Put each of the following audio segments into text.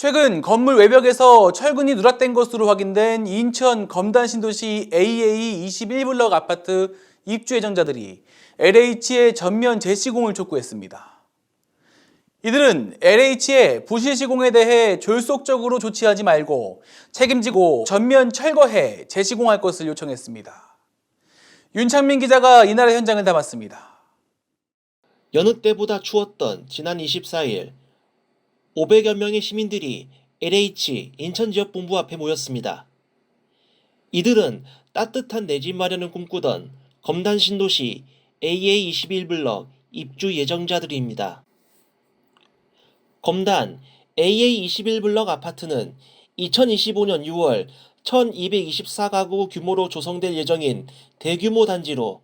최근 건물 외벽에서 철근이 누락된 것으로 확인된 인천 검단 신도시 AA 21블럭 아파트 입주 예정자들이 LH의 전면 재시공을 촉구했습니다. 이들은 LH의 부실 시공에 대해 졸속적으로 조치하지 말고 책임지고 전면 철거해 재시공할 것을 요청했습니다. 윤창민 기자가 이날의 현장을 담았습니다. 여느 때보다 추웠던 지난 24일 500여 명의 시민들이 LH 인천지역본부 앞에 모였습니다. 이들은 따뜻한 내 집 마련을 꿈꾸던 검단 신도시 AA21블럭 입주 예정자들입니다. 검단 AA21블럭 아파트는 2025년 6월 1224가구 규모로 조성될 예정인 대규모 단지로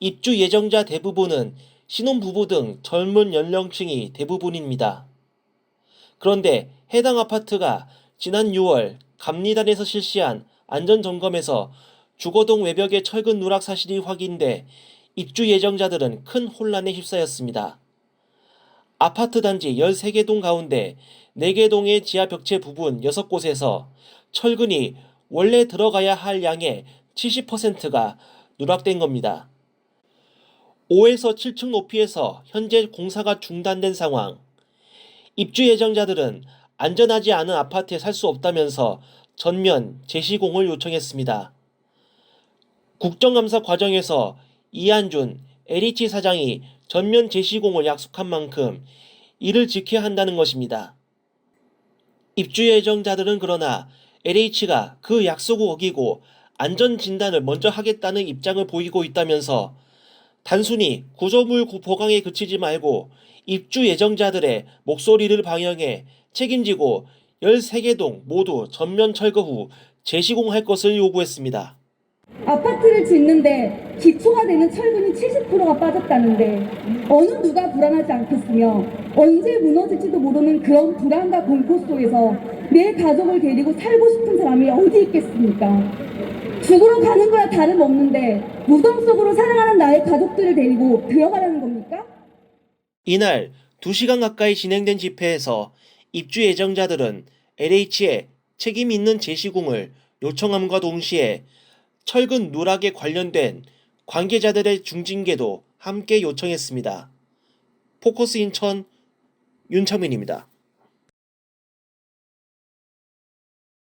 입주 예정자 대부분은 신혼부부 등 젊은 연령층이 대부분입니다. 그런데 해당 아파트가 지난 6월 감리단에서 실시한 안전점검에서 주거동 외벽의 철근 누락 사실이 확인돼 입주 예정자들은 큰 혼란에 휩싸였습니다. 아파트 단지 13개 동 가운데 4개 동의 지하 벽체 부분 6곳에서 철근이 원래 들어가야 할 양의 70%가 누락된 겁니다. 5에서 7층 높이에서 현재 공사가 중단된 상황. 입주 예정자들은 안전하지 않은 아파트에 살 수 없다면서 전면 재시공을 요청했습니다. 국정감사 과정에서 이한준 LH 사장이 전면 재시공을 약속한 만큼 이를 지켜야 한다는 것입니다. 입주 예정자들은 그러나 LH가 그 약속을 어기고 안전 진단을 먼저 하겠다는 입장을 보이고 있다면서 단순히 구조물 보강에 그치지 말고 입주 예정자들의 목소리를 방영해 책임지고 13개 동 모두 전면 철거 후 재시공할 것을 요구했습니다. 아파트를 짓는데 기초가 되는 철근이 70%가 빠졌다는데 어느 누가 불안하지 않겠으며 언제 무너질지도 모르는 그런 불안과 공포 속에서 내 가족을 데리고 살고 싶은 사람이 어디 있겠습니까? 죽으러 가는 거야 다름없는데 무덤 속으로 사랑하는 나의 가족들을 데리고 들어가라는 겁니까? 이날 2시간 가까이 진행된 집회에서 입주 예정자들은 LH에 책임 있는 재시공을 요청함과 동시에 철근 누락에 관련된 관계자들의 중징계도 함께 요청했습니다. 포커스 인천 윤창민입니다.